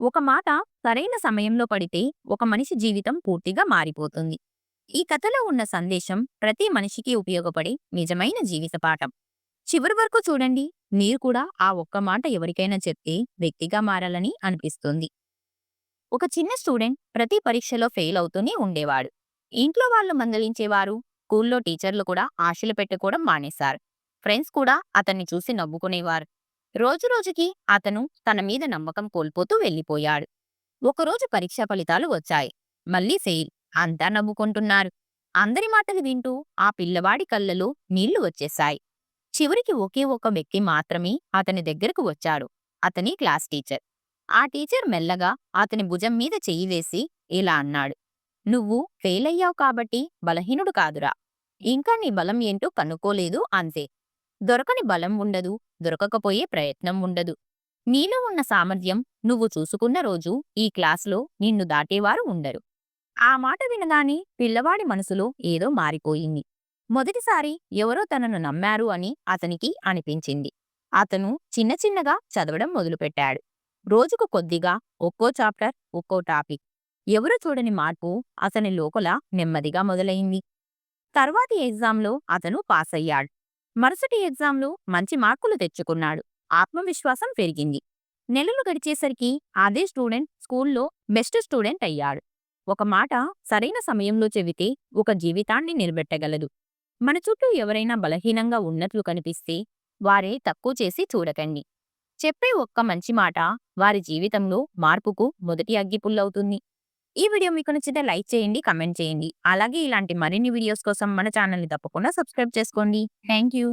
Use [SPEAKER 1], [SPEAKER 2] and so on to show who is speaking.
[SPEAKER 1] ఒక మాట సరైన సమయంలో పడితే ఒక మనిషి జీవితం పూర్తిగా మారిపోతుంది. ఈ కథలో ఉన్న సందేశం ప్రతి మనిషికి ఉపయోగపడే నిజమైన జీవిత పాఠం. చివరి వరకు చూడండి మీరు కూడా ఆ ఒక్క మాట ఎవరికైనా చెప్తే వ్యక్తిగా మారాలని అనిపిస్తుంది. ఒక చిన్న స్టూడెంట్ ప్రతి పరీక్షలో ఫెయిల్ అవుతూనే ఉండేవాడు. ఇంట్లో వాళ్ళు మందలించేవారు స్కూల్లో టీచర్లు కూడా ఆశలు పెట్టుకోవడం మానేశారు. ఫ్రెండ్స్ కూడా అతన్ని చూసి నవ్వుకునేవారు. రోజురోజుకి అతను తన మీద నమ్మకం కోల్పోతూ వెళ్ళిపోయాడు. ఒకరోజు పరీక్ష ఫలితాలు వచ్చాయి. మళ్ళీ ఫెయిల్. అంతా నవ్వుకుంటున్నారు. అందరి మాటలు వింటూ ఆ పిల్లవాడి కళ్ళలో నీళ్ళు వచ్చేశాయి. చివరికి ఒకే ఒక వ్యక్తి మాత్రమే అతని దగ్గరకు వచ్చాడు. అతని క్లాస్ టీచర్. ఆ టీచర్ మెల్లగా అతని భుజం మీద చెయ్యి వేసి ఇలా అన్నాడు. నువ్వు ఫెయిల్ అయ్యావు కాబట్టి బలహీనుడు కాదురా. ఇంకా నీ బలం ఏంటో కనుక్కోలేదు అంతే. దొరకని బలం ఉండదు దొరకకపోయే ప్రయత్నం ఉండదు. నీలో ఉన్న సామర్థ్యం నువ్వు చూసుకున్న రోజు ఈ క్లాసులో నిన్ను దాటేవారు ఉండరు. ఆ మాట వినగానే పిల్లవాడి మనసులో ఏదో మారిపోయింది. మొదటిసారి ఎవరో తనను నమ్మారు అని అతనికి అనిపించింది. అతను చిన్న చిన్నగా చదవడం మొదలుపెట్టాడు. రోజుకు కొద్దిగా ఒక్కో చాప్టర్ ఒక్కో టాపిక్. ఎవరు చూడని మార్పు అతని లోపల నెమ్మదిగా మొదలైంది. తర్వాతి ఎగ్జామ్లో అతను పాస్ అయ్యాడు మరుసటి ఎగ్జామ్లో మంచి మార్కులు తెచ్చుకున్నాడు. ఆత్మవిశ్వాసం పెరిగింది. నెలలు గడిచేసరికి అదే స్టూడెంట్ స్కూల్లో బెస్ట్ స్టూడెంట్ అయ్యాడు. ఒక మాట సరైన సమయంలో చెబితే ఒక జీవితాన్ని నిలబెట్టగలదు. మన చుట్టూ ఎవరైనా బలహీనంగా ఉన్నట్లు కనిపిస్తే వారే తక్కువ చేసి చూడకండి. చెప్పే ఒక్క మంచి మాట వారి జీవితంలో మార్పుకు మొదటి అగ్గిపుల్లవుతుంది ఈ వీడియో మీకు నచ్చితే లైక్ చేయండి కమెంట్ చేయండి. అలాగే ఇలాంటి మరిన్ని వీడియోస్ కోసం మన ఛానల్ని తప్పకుండా సబ్స్క్రైబ్ చేసుకోండి. Thank you